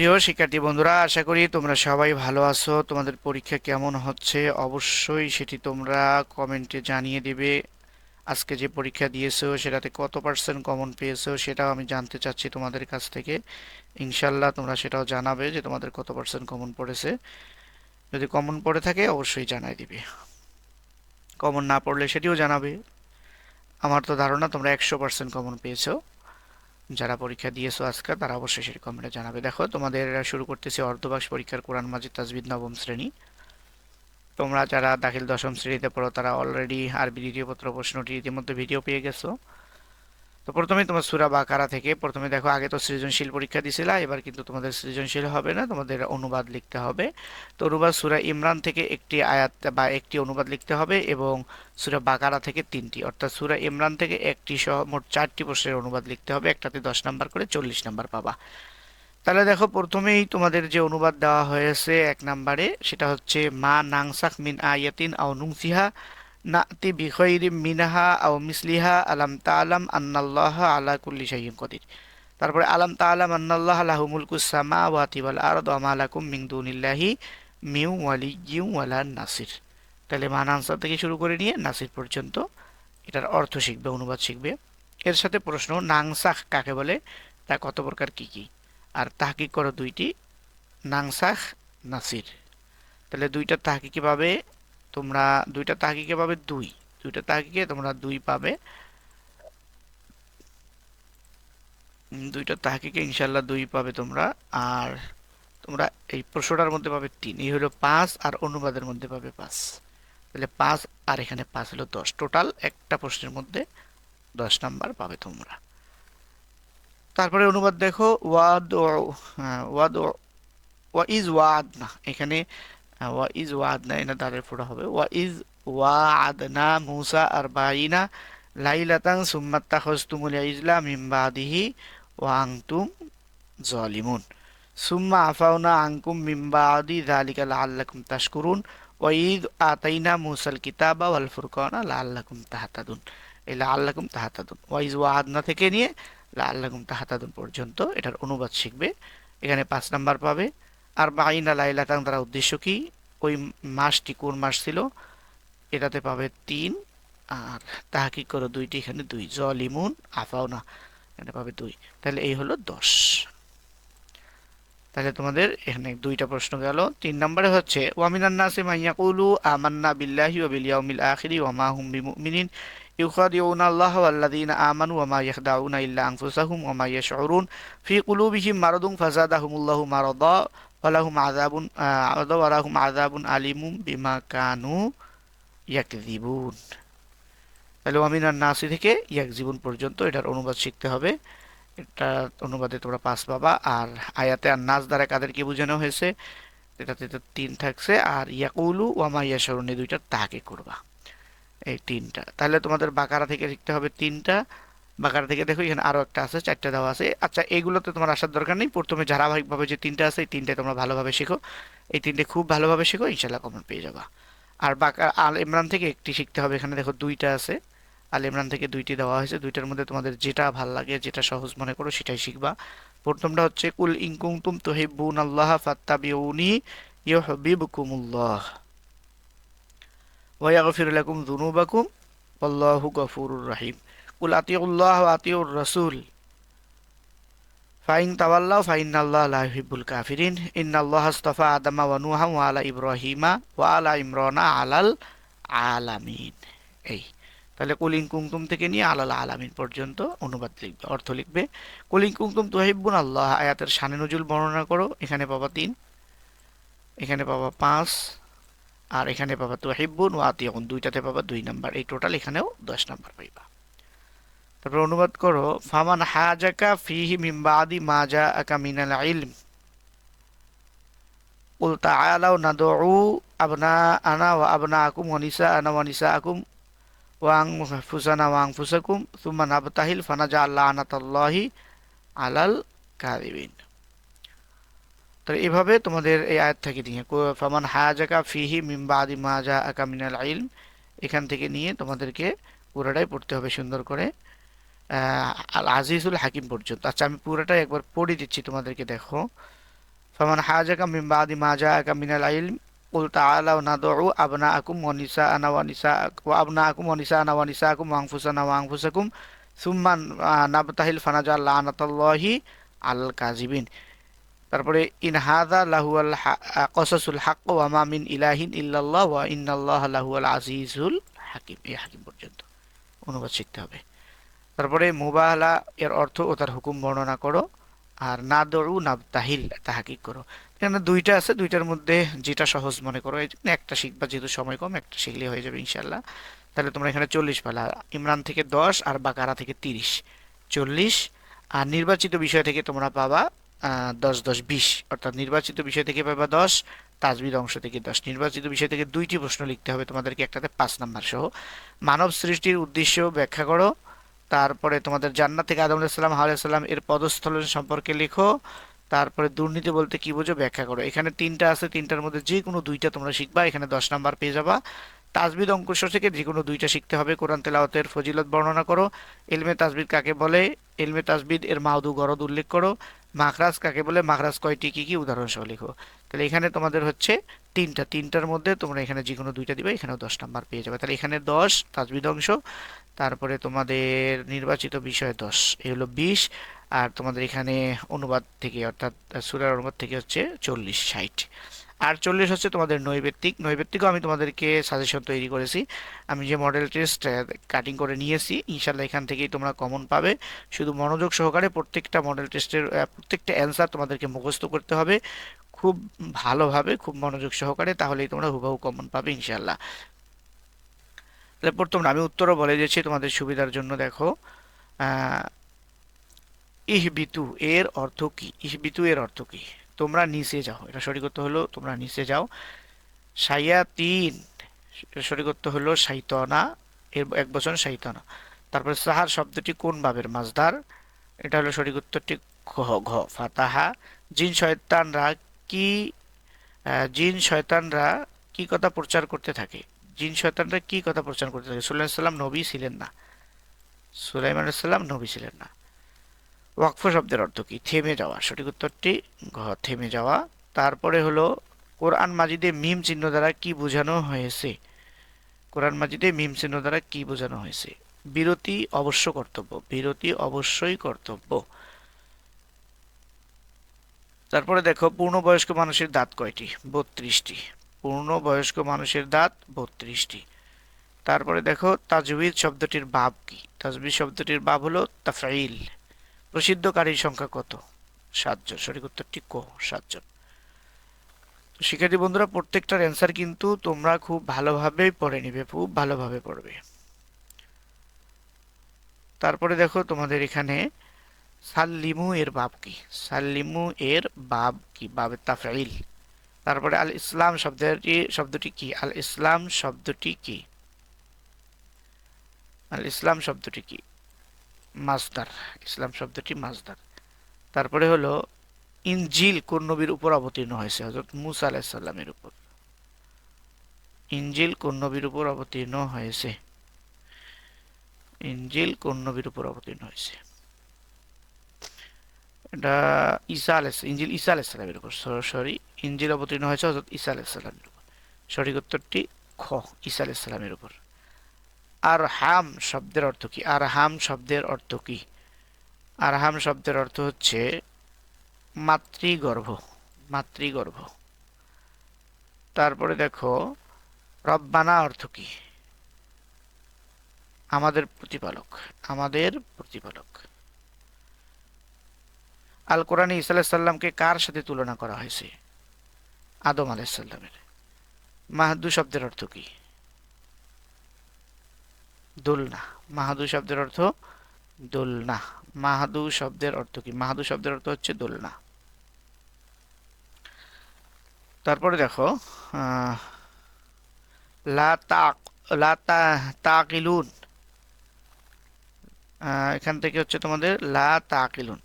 প্রিয় শিক্ষার্থী বন্ধুরা, আশা করি তোমরা সবাই ভালো আছো। তোমাদের পরীক্ষা কেমন হচ্ছে? অবশ্যই সেটি তোমরা কমেন্টে জানিয়ে দেবে। আজকে যে পরীক্ষা দিয়েছ, সেটাতে কত পার্সেন্ট কমন পেয়েছ, সেটাও আমি জানতে চাচ্ছি তোমাদের কাছ থেকে। ইনশাল্লাহ তোমরা সেটাও জানাবে যে তোমাদের কত পার্সেন্ট কমন পড়েছে। যদি কমন পড়ে থাকে, অবশ্যই জানাই দিবে। কমন না পড়লে সেটিও জানাবে। আমার তো ধারণা তোমরা একশো পার্সেন্ট কমন পেয়েছ। যারা পরীক্ষা দিয়েছ আজকে, তারা অবশ্যই সেটি কমেন্টে জানাবে। দেখো, তোমাদের শুরু করতেছি অর্ধবাস পরীক্ষার কোরআন মাজিদ তাজবিদ নবম শ্রেণি। তোমরা যারা দাখিল দশম শ্রেণীতে পড়ো, তারা অলরেডি আরবি দ্বিতীয় পত্র প্রশ্নটি ইতিমধ্যে ভিডিও পেয়ে গেছো। তো প্রথমে তোমার সুরা বাকারা থেকে প্রথমে দেখো, আগে তো সৃজনশীল পরীক্ষা দিছিলা, এবার কিন্তু তোমাদের সৃজনশীল হবে না, তোমাদের অনুবাদ লিখতে হবে। তো অনুবাদ সুরা ইমরান থেকে একটি আয়াত বা একটি অনুবাদ লিখতে হবে এবং সুরা বাকারা থেকে তিনটি। অর্থাৎ সুরা ইমরান থেকে একটি সহ মোট চারটি প্রশ্নের অনুবাদ লিখতে হবে, একটাতে দশ নাম্বার করে চল্লিশ নাম্বার পাবা। তাহলে দেখো, প্রথমেই তোমাদের যে অনুবাদ দেওয়া হয়েছে এক নাম্বারে, সেটা হচ্ছে মা নাংসাক মিন আয়াতিন আও নুংসিহা নাতি বিখৈরি মিনাহা আও মিসলিহা আলাম তালাম আন্নাল্লাহ আলা কুল্লি শাইইন কদির। তারপরে আলাম তালাম আন্নাল্লাহ লাহু মুলকুস সামা ওয়াতি ওয়াল আরদ ওয়া মা লাকুম মিন দুনিল্লাহি মিউ ওয়ালিয়্যিন ওয়ালা নাসির। তাহলে মান আনসার থেকে শুরু করে নিয়ে নাসির পর্যন্ত এটার অর্থ শিখবে, অনুবাদ শিখবে। এর সাথে প্রশ্ন, নাংসাখ কাকে বলে? তা কত প্রকার কী কী? আর তাহকিক করো দুইটি, নাংসাখ, নাসির। তাহলে দুইটা তাহকিকে তোমরা দুইটা তাহকিকে পাবে দুই। দুইটা তাহকিকে তোমরা দুই পাবে। দুইটা তাহকিকে ইনশাল্লাহ দুই পাবে তোমরা। আর তোমরা এই প্রশ্নটার মধ্যে পাবে তিন। এই হলো পাঁচ আর অনুবাদের মধ্যে পাবে পাঁচ। তাহলে পাঁচ আর এখানে পাঁচ হলো দশ। টোটাল একটা প্রশ্নের মধ্যে দশ নাম্বার পাবে তোমরা। তারপরে অনুবাদ দেখো ওয়াদ হ্যাঁ, ওয়াদ ওয়া ইজ ওয়াদ না। এখানে ওয়া ইজ ওয়াদ না এটা হবে। ওয়া ইজ ওয়াদ না মুসা আর বাইনা লাইলাতাং সুম্মাত্তা খস্তুমুল ইজলা মিন বাদিহি ওয়া আনতুম জালিমুন। সুম্মা আফাউনা আনকুম মিন বাদি, যালিকা লাআল্লাকুম তাশকুরুন। ওয়া ইদ আতাইনা মুসাল কিতাবা ওয়াল ফুরকানা লাআল্লাকুম তাহতাদুন। এই লাআল্লাকুম তাহতাদুন। ওয়া ইজ ওয়াদনা থেকে নিয়ে লাআল্লাকুম তাহতাদুন পর্যন্ত এটার অনুবাদ শিখবে। এখানে পাঁচ নাম্বার পাবে। আর বাইনা লাইলাতাং দ্বারা উদ্দেশ্য কি? ওই মাসটি কোন মাস ছিল? এটাতে পাবে তিন, আর তাহাকি করো দুইটি, এখানে দুই। জলিমুন আফাও না এখানে পাবে দুই। তাহলে এই হলো দশ। তাহলে তোমাদের এখানে দুইটা প্রশ্ন গেল। তিন নম্বরে হচ্ছে, ওয়ামিনান নাসি মাইয়াকুলু আমান্না বিল্লাহি ওয়া বিল ইয়াউমিল আখিরি ওয়া মা হুম বিমুমিনিন ইউখাদিউনা আল্লাহ ওয়াল্লাযীনা আমানু ওয়া মা ইয়াখদাউনা ইল্লা আনফুসাহুম ওয়া মা ইয়াশউরুন ফি কুলুবিহিম মারাদুন ফাযাদাহুমুল্লাহু মারাদা ওয়া লাহুম আযাবুন আযা ওয়া লাহুম আযাবুন আলিমুম বিমা কানু ইয়াকযিবুন। তাহলে ওয়ামিনান নাসি থেকে ইয়াকযিবুন পর্যন্ত এটার অনুবাদ শিখতে হবে। এটা অনুবাদে তোমরা পাস পাবা। আর আয়াতে আর নাচ দ্বারা কাদেরকে বোঝানো হয়েছে? এটাতে তো তিন থাকছে। আর ইয়াকুলু ওয়ামা এই দুইটা তাকে করবা। এই তিনটা। তাহলে তোমাদের বাকারা থেকে শিখতে হবে তিনটা। বাকারা থেকে দেখো এখানে আরও একটা আছে, চারটা দেওয়া আছে। আচ্ছা এগুলোতে তোমার আসার দরকার নেই। প্রথমে ধারাবাহিকভাবে যে তিনটা আছে, এই তিনটে তোমরা ভালোভাবে শেখো। এই তিনটে খুব ভালোভাবে শেখো ইনশাল্লাহ কমন পেয়ে যাবা। আর বাকা, আল ইমরান থেকে একটি শিখতে হবে। এখানে দেখো দুইটা আছে। আল ইমরান থেকে দুইটি দেওয়া হয়েছে। দুইটার মধ্যে তোমাদের যেটা ভালো লাগে, যেটা সহজ মনে করো, সেটাই শিখবা। প্রথমটা হচ্ছে, কুল ইনকুমতুম তুহিব্বুন আল্লাহ ফাত্তাবিউনি ইউহিব্বুকুমুল্লাহ ওয়া ইয়াগফির লাকুম যুনুবাকুম আল্লাহু গফুরুর রহিম। কুল আতিউল্লাহ আতিউর রাসূল। ফাইন তাওয়াল্লাহ ফাইন আল্লাহ লা ইউহিব্বুল কাফিরিন। ইন্নাল্লাহ আস্তাফা আদামা ওয়া নুহা ওয়া আলা ইব্রাহিমা ওয়া আলা ইমরানা আলাল আলামিন। এই, তাহলে কুলিং কুমকুম থেকে নিয়ে আলাল আলামিন পর্যন্ত অনুবাদ লিখবে, অর্থ লিখবে। কুলিং কুমকুম তুহিব্বুন আল্লাহ, আয়াতের শানে নজুল বর্ণনা করো, এখানে পাবা তিন, এখানে পাবা পাঁচ, আর এখানে পাবা তুহিব্বুন ও আতিয়াউন দুইটাতে পাবা দুই নাম্বার, এই টোটাল এখানেও দশ নাম্বার পাইবা। তারপর অনুবাদ করো ফামান হাজাকা ফিহি মিন বাদি মা জাআকা মিনাল ইলম قل تعالوا ندعو أبناءنا وأبناءكم ونساءنا ونساءكم وأنفسنا وأنفسكم ثم نبتهل فنجعل لعنة الله على الكاذبين তো এইভাবে তোমাদের এই আয়াত থেকে নিয়ে কো- ফামান হাজাকা ফিহি মিন বাদি মা জাআকা মিনাল ইলম এখান থেকে নিয়ে তোমাদেরকে পুরোটাই পড়তে হবে সুন্দর করে আহ, আল আজিজুল হাকিম পর্যন্ত। আচ্ছা আমি পুরোটাই একবার পড়ে দিচ্ছি, তোমাদেরকে দেখো। ফামান হাজাকা মিন বাদি মা জাআকা মিনাল নিসাআনা ওয়া নিসা, ওয়া আবনাআকুম ওয়া নিসাআনা ওয়া নিসাআকুম ওয়া আনফুসানা ওয়া আনফুসাকুম, সুম্মা নাবতাহিল ফানাজাল লানাতাল্লাহি আল কাযিবিন। তারপরে, ইন হাদা লাহুয়াল কসাসুল হাক্ক ওয়া মা মিন ইলাহিন ইল্লাল্লাহ ওয়া ইন্নাল্লাহ লাহুয়াল আজিজুল হাকিম। এই হাকিম পর্যন্ত। অনুবাদ শিখতে হবে। তারপরে মুবাহলা, এর অর্থ ও তার হুকুম বর্ণনা করো, আর না দৌড়ু না তাহিল, তাহাকিক করো। এখানে দুইটা আছে, দুইটার মধ্যে যেটা সহজ মনে করো, এই জন্য একটা শিখবা যেহেতু সময় কম, একটা শিখলে হয়ে যাবে ইনশাল্লাহ তাহলে তোমরা এখানে চল্লিশ পালা, ইমরান থেকে দশ আর বাকারা থেকে তিরিশ। চল্লিশ, আর নির্বাচিত বিষয় থেকে তোমরা পাবা দশ দশ, বিশ। অর্থাৎ নির্বাচিত বিষয় থেকে পাবা দশ, তাজবিদ অংশ থেকে দশ। নির্বাচিত বিষয় থেকে দুইটি প্রশ্ন লিখতে হবে তোমাদেরকে একটাতে পাঁচ নাম্বার সহ। মানব সৃষ্টির উদ্দেশ্য ব্যাখ্যা করো তারপরে তোমাদের জান্নাত থেকে আদম আলাইসাল্লাম হাওয়ালাম এর পদস্থলন সম্পর্কে লিখো। তারপরে দুর্নীতি বলতে কি বোঝো ব্যাখ্যা করো। এখানে তিনটা আছে, তিনটার মধ্যে যে কোনো দুইটা তোমরা শিখবা, এখানে দশ নাম্বার পেয়ে যাবা। তাজবিদ অঙ্কুশ থেকে যে কোনো দুইটা শিখতে হবে, কোরআন তেলাওয়াতের ফজিলত বর্ণনা করো। এলমে তাজবিদ কাকে বলে? এলমে তাসবিদ এর মাউদু গরদ উল্লেখ করো। মাখরাজ কাকে বলে? মাখরাজ কয়টি? কি কি উদাহরণ সহ লিখো। তাহলে এখানে তোমাদের হচ্ছে তিনটা। তিনটার মধ্যে তোমরা এখানে যে কোনো দুইটা দিবে, এখানেও দশ নাম্বার পেয়ে যাবে। তাহলে এখানে দশ তাজবিদ অংশ। তারপরে তোমাদের নির্বাচিত বিষয় দশ, এই হলো বিশ। আর তোমাদের এখানে অনুবাদ থেকে, অর্থাৎ সুরার অনুবাদ থেকে হচ্ছে চল্লিশ, ষাট। আর চল্লিশ হচ্ছে তোমাদের নৈবেত্তিক। নৈবেত্তিকও আমি তোমাদেরকে সাজেশন তৈরি করেছি। আমি যে মডেল টেস্ট কাটিং করে নিয়েছি, ইনশাল্লাহ এখান থেকেই তোমরা কমন পাবে। শুধু মনোযোগ সহকারে প্রত্যেকটা মডেল টেস্টের প্রত্যেকটা অ্যান্সার তোমাদেরকে মুখস্থ করতে হবে। খুব ভালোভাবে, খুব মনোযোগ সহকারে তাহলেই তোমরা হুবাহু কমন পাবে ইনশাল্লাহ। তাহলে প্রথম আমি উত্তরও বলে দিয়েছি তোমাদের সুবিধার জন্য, দেখো। ইহবিতু এর অর্থ কি? ইহবিতু এর অর্থ কি? তোমরা নিচে যাও। এটা সঠিকত্ব হলো, তোমরা নিচে যাও। সায়াতিন এটা সঠিকত্ব হলো সাইতনা এর এক বছর সাইতনা তারপরে সাহার শব্দটি কোন ভাবের মাজদার এটা হলো সঠিক উত্তরটি ঘ ঘ, ফাতাহা। জিন শয়তানরা কি জিন শয়তানরা কি কথা প্রচার করতে থাকে? জিন শয়তানরা কি কথা প্রচার করতে থাকে? সুলাইমান সাল্লাম নবী ছিলেন না। সুলাইমান সাল্লাম নবী ছিলেন না। ওয়াকফ শব্দের অর্থ কি? থেমে যাওয়া। সঠিক উত্তরটি ঘ, থেমে যাওয়া। তারপরে হলো, কোরআন মাজিদে মিম চিহ্ন দ্বারা কি বোঝানো হয়েছে? কোরআন মাজিদে মিম চিহ্ন দ্বারা কি বোঝানো হয়েছে? বিরতি অবশ্য কর্তব্য। বিরতি অবশ্যই কর্তব্য। তারপরে দেখো, পূর্ণবয়স্ক মানুষের দাঁত কয়টি? বত্রিশটি। পূর্ণবয়স্ক মানুষের দাঁত বত্রিশটি। তারপরে দেখো তাজবিদ শব্দটির বাব কি? তাজবিদ শব্দটির বাব হলো তাফাইল। প্রসিদ্ধকারীর সংখ্যা কত? সাতজন। সঠিক উত্তরটি ক, সাতজন। শিক্ষার্থী বন্ধুরা, প্রত্যেকটার অ্যান্সার কিন্তু তোমরা খুব ভালোভাবে পড়ে নিবে, খুব ভালোভাবে পড়বে। তারপরে দেখো তোমাদের এখানে, সাল্লিমু এর বাব কি? সাল্লিমু এর বাব কি? বাবের তাফাইল। তারপরে আল ইসলাম শব্দটি শব্দটি কি? আল ইসলাম শব্দটি কি? আল ইসলাম শব্দটি কি? মাজদার, ইসলাম শব্দটি মাজদার। তারপরে হলো, ইনজিল কোন নবীর উপর অবতীর্ণ হয়েছে হজরত মুসা আলাহিসাল্লামের উপর। ইনজিল কোন নবীর উপর অবতীর্ণ হয়েছে? ইনজিল কোন নবীর উপর অবতীর্ণ হয়েছে? এটা ঈসা আলাইস ইনজিল ঈসা আলাইসাল্লামের উপর সরি, ইনজিল অবতীর্ণ হয়েছে হজরত ঈসা আলাইসাল্লামের উপর। সঠিক উত্তরটি খ, ঈসা আলাইসাল্লামের উপর। আর হাম শব্দের অর্থ কি? আর হাম শব্দের অর্থ কি? আর হাম শব্দের অর্থ হচ্ছে মাতৃগর্ভ মাতৃগর্ভ। তারপরে দেখো, রব্বানা অর্থ কি? আমাদের প্রতিপালক আমাদের প্রতিপালক। আল কোরআনে ইসা আলাহিসাল্লামকে কার সাথে তুলনা করা হয়েছে? আদম আলাহিসাল্লামের মাহাদু শব্দের অর্থ কি? দোলনা। মাহাদু শব্দের অর্থ দোলনা। মাহাদু শব্দের অর্থ কি? মাহাদু শব্দের অর্থ হচ্ছে দোলনা। তারপরে দেখো লা তাক, লা এখান থেকে হচ্ছে তোমাদের লা তাকিলুন।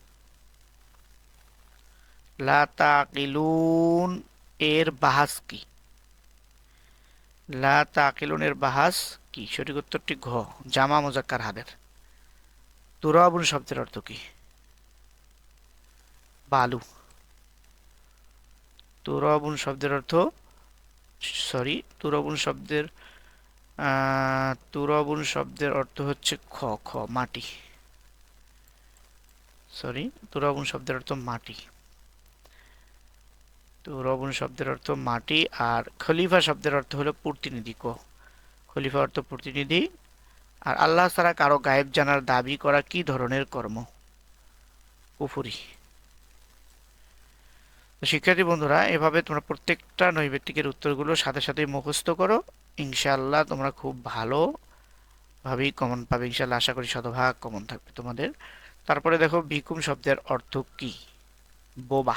লা এর বাহাস কি? লা এর বাহাস কি? সঠিক উত্তরটি ঘ, জামা মোজাক্কার হাদের। তুরাবুন শব্দের অর্থ কি? বালু। তুরাবুন শব্দের অর্থ, সরি তুরবুন শব্দের তুরাবুন শব্দের অর্থ হচ্ছে খ খ, মাটি। সরি তুরাবুন শব্দের অর্থ মাটি। তুরবুন শব্দের অর্থ মাটি, আর খলিফা শব্দের অর্থ হলো প্রতিনিধি ক। খলিফা অর্থ প্রতিনিধি। আর আল্লাহ ছাড়া কারও গায়েব জানার দাবি করা কি ধরনের কর্ম? কুফুরি। তো শিক্ষার্থী বন্ধুরা, এভাবে তোমরা প্রত্যেকটা নৈবেত্তিকের উত্তরগুলো সাথে সাথে মুখস্থ করো। ইনশাআল্লাহ তোমরা খুব ভালো ভাবেই কমন পাবে। ইনশাআল্লাহ আশা করি শতভাগ কমন থাকবে তোমাদের। তারপরে দেখো, বিকুম শব্দের অর্থ কি? বোবা।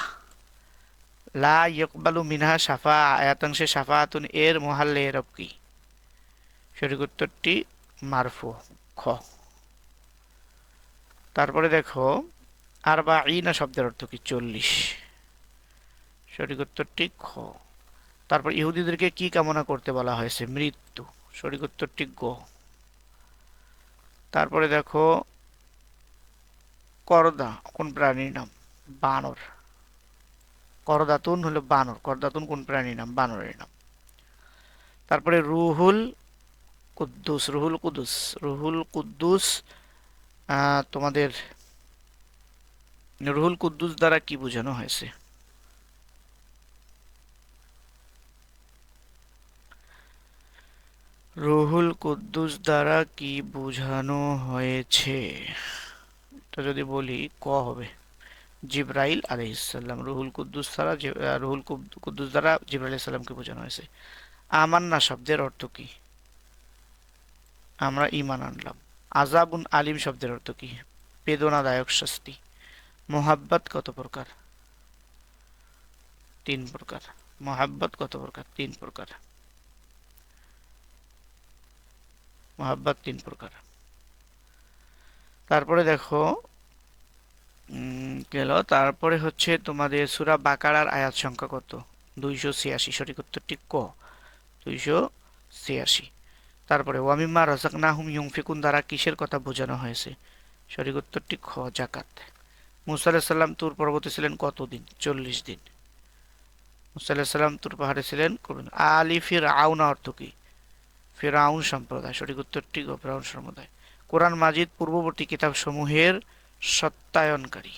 লা ইয়কবালু মিনহা সাফা আয়াতাংশে সাফাতুন এর মহাল্লে এরব কি? সঠিক উত্তরটি মারফু, খ। তারপরে দেখো আর বা ইনা শব্দের অর্থ কি? চল্লিশ। সঠিক উত্তরটি খ। তারপর ইহুদিদেরকে কি কামনা করতে বলা হয়েছে? মৃত্যু। সঠিক উত্তরটি গ। তারপরে দেখো, করদা, কোন প্রাণীর নাম? বানর। করদাতুন হলো বানর। করদাতুন কোন প্রাণীর নাম? বানরের নাম। তারপরে রুহুল কুদ্দুস, রুহুল কুদ্দুস রুহুল কুদ্দুস তোমাদের রুহুল কুদ্দুস দ্বারা কি বোঝানো হয়েছে? রুহুল কুদ্দুস দ্বারা কি বোঝানো হয়েছে? এটা যদি বলি, ক হবে? জিব্রাইল আলাইহিসসালাম রুহুল কুদ্দুস দ্বারা রুহুল কুদ্দুস দ্বারা জিব্রাইল আলাইহিসসালামকে বোঝানো হয়েছে? আমান্না শব্দের অর্থ কি? আমরা ইমান আনলাম। আজাবুন আলিম শব্দের অর্থ কি? বেদনাদায়ক শাস্তি। মোহাব্বত কত প্রকার? তিন প্রকার। মোহাব্বত কত প্রকার? তিন প্রকার। মোহাব্বত তিন প্রকার। তারপরে দেখো গেল তারপরে হচ্ছে তোমাদের সুরা বাকারার আয়াত সংখ্যা কত? দুইশো ছিয়াশি। সঠিক উত্তরটি ক? দুইশো ছিয়াশি। তারপরে, ওয়ামিম্মা রাজাকনাহুম ইউনফিকুন দ্বারা কিসের কথা বোঝানো হয়েছে? সঠিক উত্তরটি খ জাকাত মুসা আলাইহিস সাল্লাম তুর পর্বতে ছিলেন কতদিন? চল্লিশ দিন। মুসা আলাইহিস সাল্লাম তুর পাহাড়ে ছিলেন আলি ফির আউনা অর্থ কি? ফেরাউন সম্প্রদায় সঠিক উত্তরটি ফেরাউন সম্প্রদায়। কোরআন মাজিদ পূর্ববর্তী কিতাব সমূহের সত্যায়নকারী।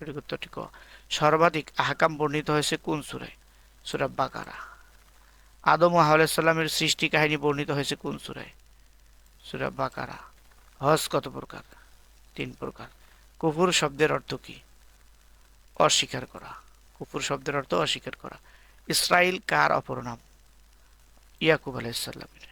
সঠিক উত্তরটি ক। সর্বাধিক আহকাম বর্ণিত হয়েছে কোন সুরায়? সুরা বাকারা। আদম ও সৃষ্টি কাহিনী বর্ণিত হয়েছে কোন সুরায়? সুরা বাকারা। হজ কত প্রকার? তিন প্রকার। কুফুর শব্দের অর্থ কি? অস্বীকার করা। কুফুর শব্দের অর্থ অস্বীকার করা। ইসরায়েল কার অপর নাম? ইয়াকুব আলাইসাল্লামের